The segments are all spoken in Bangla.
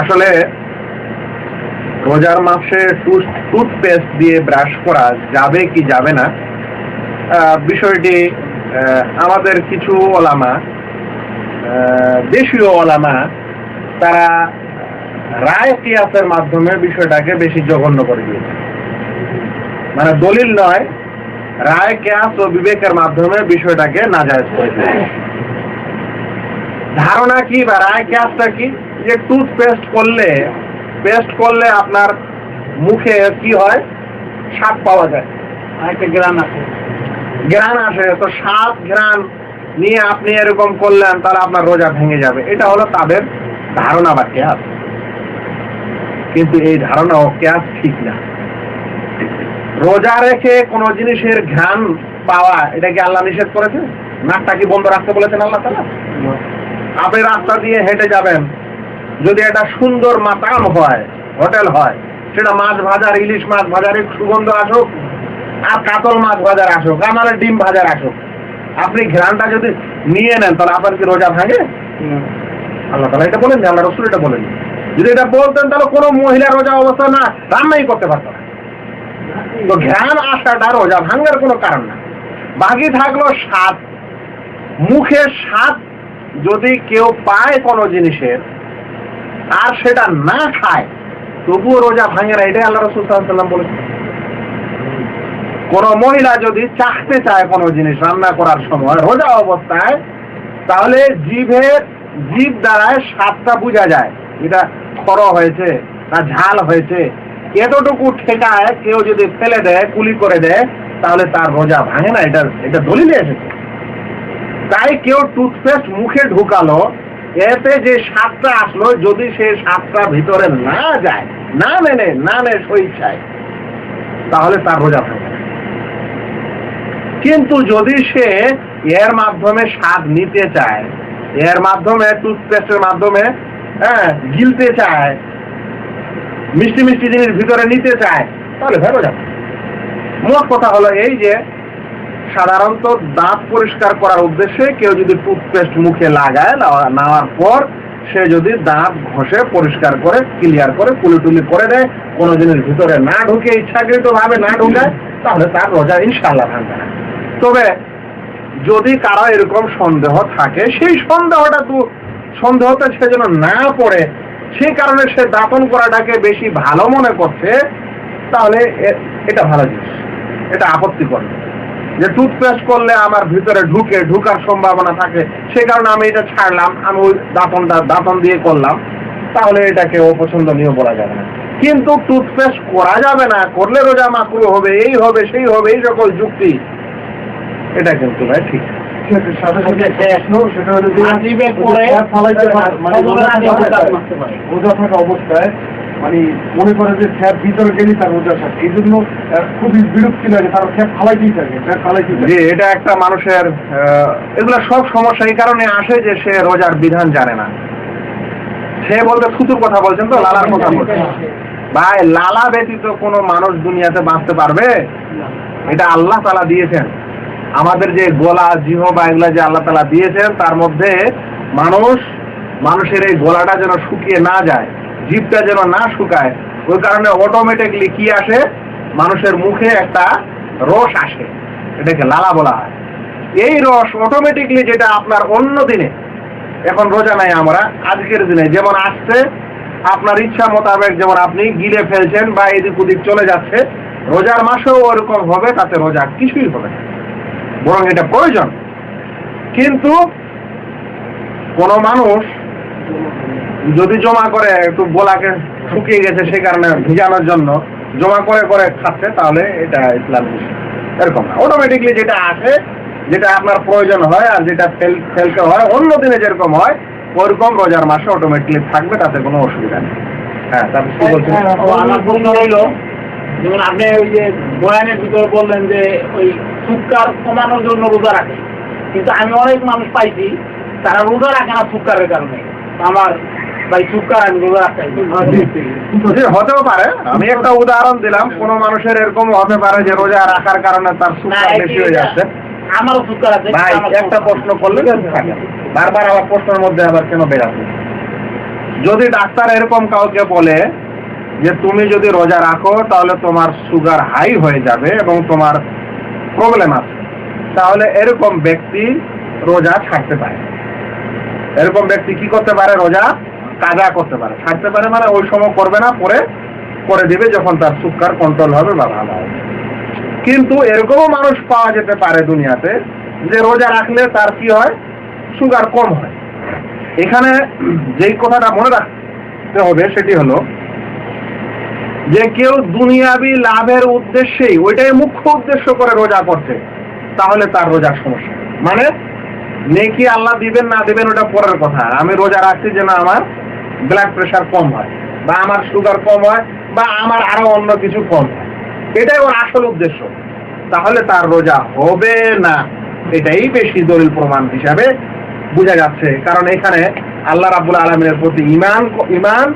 আসলে রোজার মাসে টুথপেস্ট দিয়ে ব্রাশ করা যাবে কি যাবে না? বিষয়টি আমাদের কিছু ওলামা দেশীয় ওলামা, তারা রায় কিয়াসের মাধ্যমে বিষয়টাকে বেশি জঘন্য করে দিয়েছে। মানে দলিল নয়, রায় কেয়াস ও বিবেকের মাধ্যমে বিষয়টাকে নাজায়জ করে দিয়েছে। ধারণা কি বা রায় কেয়াসটা কি? যে টুথপেস্ট করলে পেস্ট করলে আপনার মুখে কি হয়? স্বাদ পাওয়া যায়। আরেকটা গ্রাম আছে। ঘ্রাণ আসে তো স্বাদ ঘ্রাণ নিয়ে আপনি এরকম করলেন তাহলে আপনার রোজা ভেঙে যাবে। এটা হলো তাদের ধারণা বা কেয়াস। কিন্তু এই ধারণা ও কেয়াস ঠিক না। রোজা রেখে কোনো জিনিসের ঘ্রাণ পাওয়া এটা কি আল্লাহ নিষেধ করেছে? নাকটা কি বন্ধ রাখতে বলেছেন আল্লাহ তালা আপনি রাস্তা দিয়ে হেঁটে যাবেন যদি এটা সুন্দর মাতাম হয় হোটেল হয় সেটা মাছ ভাজার ইলিশ মাছ ভাজার সুগন্ধ আসুক আর কাতল মাছ ভাজার আসুক আমার ডিম ভাজার আসুক। আপনি ঘ্রাণটা যদি নিয়ে নেন তাহলে আপনার কি রোজা ভাঙে আল্লাহ তালা এটা বলেন আল্লাহ রসুল এটা বলেন যদি এটা বলতেন তাহলে কোনো মহিলা রোজা অবস্থা না রান্নাই করতে পারতো না। তো ঘ্রাণ আসাটা রোজা ভাঙার কোনো কারণ না। বাকি থাকল স্বাদ। মুখের স্বাদ যদি কেউ পায় কোনো জিনিসের আর সেটা না খায়, তবুও রোজা ভাঙে না, এটাই আল্লাহ রসুল সাল্লাম বলেছেন। কোন মহিলা যদি চাখতে চায় কোনো জিনিস রান্না করার সময়, রোজা অবস্থায়, তাহলে জিভের জিভ দ্বারায় স্বাদটা বোঝা যায়, এটা খর হয়েছে না ঝাল হয়েছে। এতটুকু ঠেকায়, কেউ যদি ফেলে দেয়, কুলি করে দেয়, তাহলে তার রোজা ভাঙে না, এটা এটা দলিলে এসেছে। তাই কেউ টুথপেস্ট মুখে ঢুকালো এতে যে স্বাদটা আসলো, যদি সে স্বাদটা ভিতরে না যায়, না মেনে, না নেয় স্বেচ্ছায় তাহলে তার রোজা না। কিন্তু যদি সে এর মাধ্যমে স্বাদ নিতে চায়, এর মাধ্যমে টুথপেস্টের মাধ্যমে হ্যাঁ গিলতে চায়, মিষ্টি মিষ্টি জিনিস ভিতরে নিতে চায়, তাহলে ভেরো যাবে মোট কথা হলো এই যে সাধারণত দাঁত পরিষ্কার করার উদ্দেশ্যে কেউ যদি টুথপেস্ট মুখে লাগায় নেওয়া- নেওয়ার পর সে যদি দাঁত ঘষে পরিষ্কার করে ক্লিয়ার করে টুলি করে দেয়, কোনো জিনিস ভিতরে না ঢুকে ইচ্ছাকৃত ভাবে না ঢুকায় তাহলে তার রোজা ইনশাল্লাহ ভাঙবে না তবে যদি কারও এরকম সন্দেহ থাকে, সেই সন্দেহটা তো সন্দেহতে সে যেন না পড়ে, সেই কারণে সে দাপন করাটাকে বেশি ভালো মনে করছে, তাহলে এটা ভালো জিনিস, এটা আপত্তিকর না। যে টুথপেস্ট করলে আমার ভিতরে ঢুকে ঢুকার সম্ভাবনা থাকে সেই কারণে আমি এটা ছাড়লাম আমি ওই দাঁতনটা দাঁতন দিয়ে করলাম তাহলে এটাকে অপছন্দনীয় বলা যাবে না। কিন্তু টুথপেস্ট করা যাবে না করলে রোজা মাকরু হবে এই হবে সেই হবে এই সকল যুক্তি এটা কিন্তু ভাই ঠিক। সেটা মানে অবদান অবস্থায়- মানে মনে করে যে স্যার ভিতরে গেলি তার রোজা থাকে। এই জন্য খুবই বিরক্তি লাগে তারা স্যার ফালাইতেই থাকে স্যার ফালাইতেই থাকে। যে এটা একটা মানুষের আহ, এগুলা সব সমস্যা এই কারণে আসে যে সে রোজার বিধান জানে না। সে বলতে থুতুর কথা বলছেন তো লালার কথা বলছেন। ভাই লালা ব্যতীত কোনো মানুষ দুনিয়াতে বাঁচতে পারবে? এটা আল্লাহ তালা দিয়েছেন। আমাদের যে গলা জিহ বা এগুলা যে আল্লাহ তালা দিয়েছেন তার মধ্যে মানুষ মানুষের এই গলাটা যেন শুকিয়ে না যায়। জিভটা যেন না শুকায়, ওই কারণে অটোমেটিকলি কি আসে? মানুষের মুখে একটা রস আসে, এটাকে লালা বলা হয়। এই রস অটোমেটিকলি যেটা আপনার অন্য দিনে, এখন রোজা নাই আমরা, আজকের দিনে যেমন আসছে, আপনার ইচ্ছা মোতাবেক যেমন আপনি গিলে ফেলছেন বা এদিক ওদিক চলে যাচ্ছে, রোজার মাসেও ওরকম হবে, তাতে রোজা কিছুই হবে না। বরং এটা প্রয়োজন। কিন্তু কোন মানুষ যদি জমা করে একটু গোলাকে শুকিয়ে গেছে সে কারণে ভিজানোর জন্য জমা করে করে খাচ্ছে তাহলে এটা ইসলাম এরকম না। অটোমেটিকলি যেটা আসে যেটা আপনার প্রয়োজন হয় আর যেটা ফেল ফেলতে হয় অন্য দিনে যেরকম হয় ওরকম রোজার মাসে অটোমেটিকলি থাকবে তাতে কোনো অসুবিধা নেই। হ্যাঁ তারপর কি বলছেন? ও, আমার প্রশ্ন রইল যেমন আপনি ওই যে বয়ানের ভিতরে বললেন যে ওই সুৎকার কমানোর জন্য রোজা রাখে। কিন্তু আমি অনেক মানুষ পাইছি তারা রোজা রাখে না সুৎকারের কারণে। আমার হতেও পারে। আমি একটা উদাহরণ দিলাম কোন মানুষের এরকম হতে পারে যে রোজা রাখার কারণে তার সুগার বেশি হয়ে যাচ্ছে। আমারও আছে ভাই একটা প্রশ্ন করলে বারবার আবার প্রশ্নের মধ্যে আবার কেন যদি ডাক্তার এরকম কাউকে বলে যে তুমি যদি রোজা রাখো তাহলে তোমার সুগার হাই হয়ে যাবে এবং তোমার প্রবলেম আছে। তাহলে এরকম ব্যক্তি রোজা ছাড়তে পারে। এরকম ব্যক্তি কি করতে পারে রোজা? কাজা করতে পারে। ছাড়তে পারে মানে ওই সময় করবে না, পরে করে দিবে যখন তার সুগার কন্ট্রোল হবে বা ভালো হবে। কিন্তু এরকমও মানুষ পাওয়া যেতে পারে দুনিয়াতে যে রোজা রাখলে তার কি হয়? সুগার কম হয়। এখানে যেই কথাটা মনে রাখতে হবে সেটি হলো যে কেউ দুনিয়াবি লাভের উদ্দেশ্যেই ওইটাই মুখ্য উদ্দেশ্য করে রোজা করছে, তাহলে তার রোজার সমস্যা। মানে নেকি আল্লাহ দিবেন না দিবেন ওটা পরের কথা। আমি রোজা রাখছি যে না আমার ব্লাড প্রেশার কম হয়, বা আমার সুগার কম হয়, বা আমার আরও অন্য কিছু কম হয়। এটাই ওর আসল উদ্দেশ্য। তাহলে তার রোজা হবে না? এটাই বেশি দলিল প্রমাণ হিসাবে বোঝা যাচ্ছে। কারণ এখানে আল্লাহ রাবুল আলমিনের প্রতি ইমান ইমান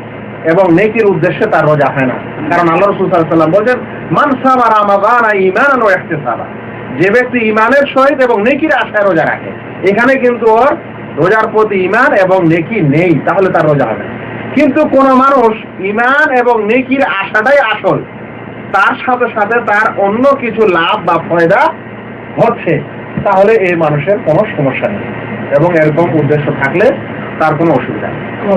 এবং নেকির উদ্দেশ্যে তার রোজা হয় না। কারণ আল্লাহ রসুল সাল্লাম বলছেন মানসামা রামাগান ইমান ও ইহতিসাবা। যে ব্যক্তি ইমানের সহিত এবং নেকির আশায় রোজা রাখে, এখানে কিন্তু ওর রোজার প্রতি ইমান এবং নেকি নেই, তাহলে তার রোজা হবে। কিন্তু কোন মানুষ ইমান এবং নেকির আশাটাই আসল। তার সাথে সাথে তার অন্য কিছু লাভ বা ফয়দা হচ্ছে, তাহলে এই মানুষের কোনো সমস্যা নেই। এবং এরকম উদ্দেশ্য থাকলে তার কোনো অসুবিধা নেই।